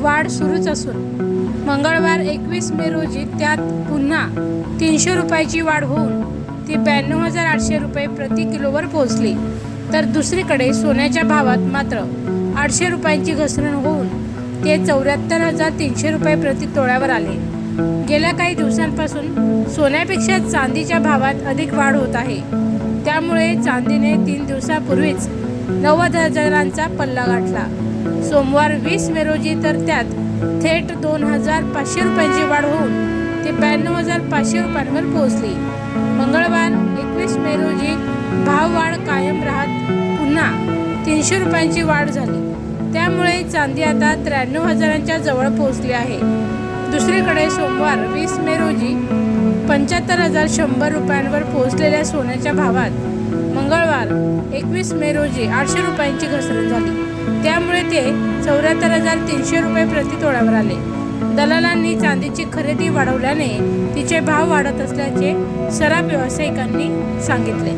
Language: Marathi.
वाढ सुरूच असून मंगळवार एकवीस मे रोजी त्यात पुन्हा तीनशे रुपयाची वाढ होऊन ती ब्याण्णव हजार आठशे रुपये प्रति किलोवर पोहोचली. तर दुसरीकडे सोन्याच्या भावात मात्र आठशे रुपयांची घसरण होऊन ते चौऱ्याहत्तर हजार तीनशे रुपये प्रति तोळ्यावर आले. गेल्या काही दिवसांपासून सोन्यापेक्षा चांदीच्या भावात अधिक वाढ होत आहे. त्यामुळे चांदीने तीन दिवसापूर्वीच नव्वद हजारांचा पल्ला गाठला. सोमवार वीस मे रोजी तर त्यात थेट दोन हजार पाचशे रुपयांची वाढ होऊन ते ब्याण्णव हजार पाचशे रुपयांवर पोहोचली. मंगळवार एकवीस मे रोजी भाववाढ कायम राहत पुन्हा तीनशे रुपयांची वाढ झाली. त्यामुळे चांदी आता त्र्याण्णव हजारांच्या जवळ पोहोचली आहे. दुसरीकडे सोमवार वीस मे रोजी पंच्याहत्तर हजार शंभर रुपयांवर पोहोचलेल्या सोन्याच्या भावात मंगळवार एकवीस मे रोजी आठशे रुपयांची घसरण झाली. त्यामुळे ते चौऱ्याहत्तर हजार तीनशे रुपये प्रति तोळ्यावर आले. दलालांनी चांदीची खरेदी वाढवल्याने तिचे भाव वाढत असल्याचे सराफ व्यावसायिकांनी सांगितले.